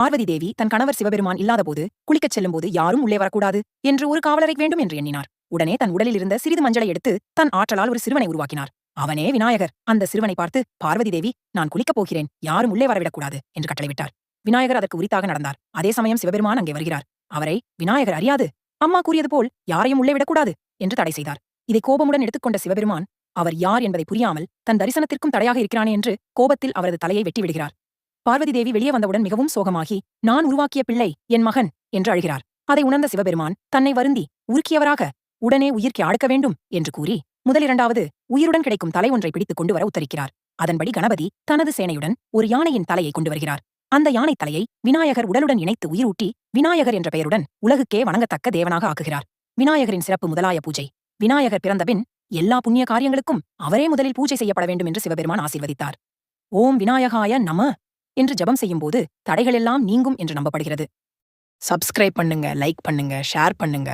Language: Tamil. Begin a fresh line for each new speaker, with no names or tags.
பார்வதி தேவி தன் கணவர் சிவபெருமான் இல்லாதபோது குளிக்கச் செல்லும்போது யாரும் உள்ளே வரக்கூடாது என்று ஒரு காவலரை வேண்டும் என்று எண்ணினார். உடனே தன் உடலில் இருந்த சிறிது மஞ்சளை எடுத்து தன் ஆற்றலால் ஒரு சிறுவனை உருவாக்கினார். அவனே விநாயகர். அந்த சிறுவனை பார்த்து பார்வதி தேவி நான் குளிக்கப் போகிறேன். யாரும் உள்ளே வரவிடக்கூடாது என்று கட்டளைவிட்டார் விநாயகர் அதற்கு உரித்தாக நடந்தார். அதே சமயம் சிவபெருமான் அங்கே வருகிறார். அவரை விநாயகர் அறியாது. அம்மா கூறியது போல் யாரையும் உள்ளே விடக்கூடாது என்று தடை செய்தார். இதை கோபமுடன் எடுத்துக்கொண்ட சிவபெருமான் அவர் யார் என்பதை புரியாமல் தன் தரிசனத்திற்கும் தடையாக இருக்கிறானே என்று கோபத்தில் அவரது தலையை வெட்டிவிடுகிறார். பார்வதி தேவி வெளியே வந்தவுடன் மிகவும் சோகமாகி நான் உருவாக்கிய பிள்ளை என் மகன் என்று அழுகிறார். அதை உணர்ந்த சிவபெருமான் தன்னை வருந்தி உருக்கியவராக உடனே உயிர்க்கு அடுக்க வேண்டும் என்று கூறி முதலிரண்டாவது உயிருடன் கிடைக்கும் தலை ஒன்றை பிடித்துக் கொண்டு வர உத்தரிக்கிறார். அதன்படி கணபதி தனது சேனையுடன் ஒரு யானையின் தலையை கொண்டு வருகிறார். அந்த யானை தலையை விநாயகர் உடலுடன் இணைத்து உயிரூட்டி விநாயகர் என்ற பெயருடன் உலகுக்கே வணங்கத்தக்க தேவனாக ஆக்குகிறார். விநாயகரின் சிறப்பு முதலாய பூஜை விநாயகர் பிறந்தபின் எல்லா புண்ணிய காரியங்களுக்கும் அவரே முதலில் பூஜை செய்யப்பட வேண்டும் என்று சிவபெருமான் ஆசீர்வதித்தார். ஓம் விநாயகாய நம என்று ஜெபம் செய்யும்போது தடைகளெல்லாம் நீங்கும் என்று நம்பப்படுகிறது. சப்ஸ்கிரைப் பண்ணுங்க லைக் பண்ணுங்க ஷேர் பண்ணுங்க.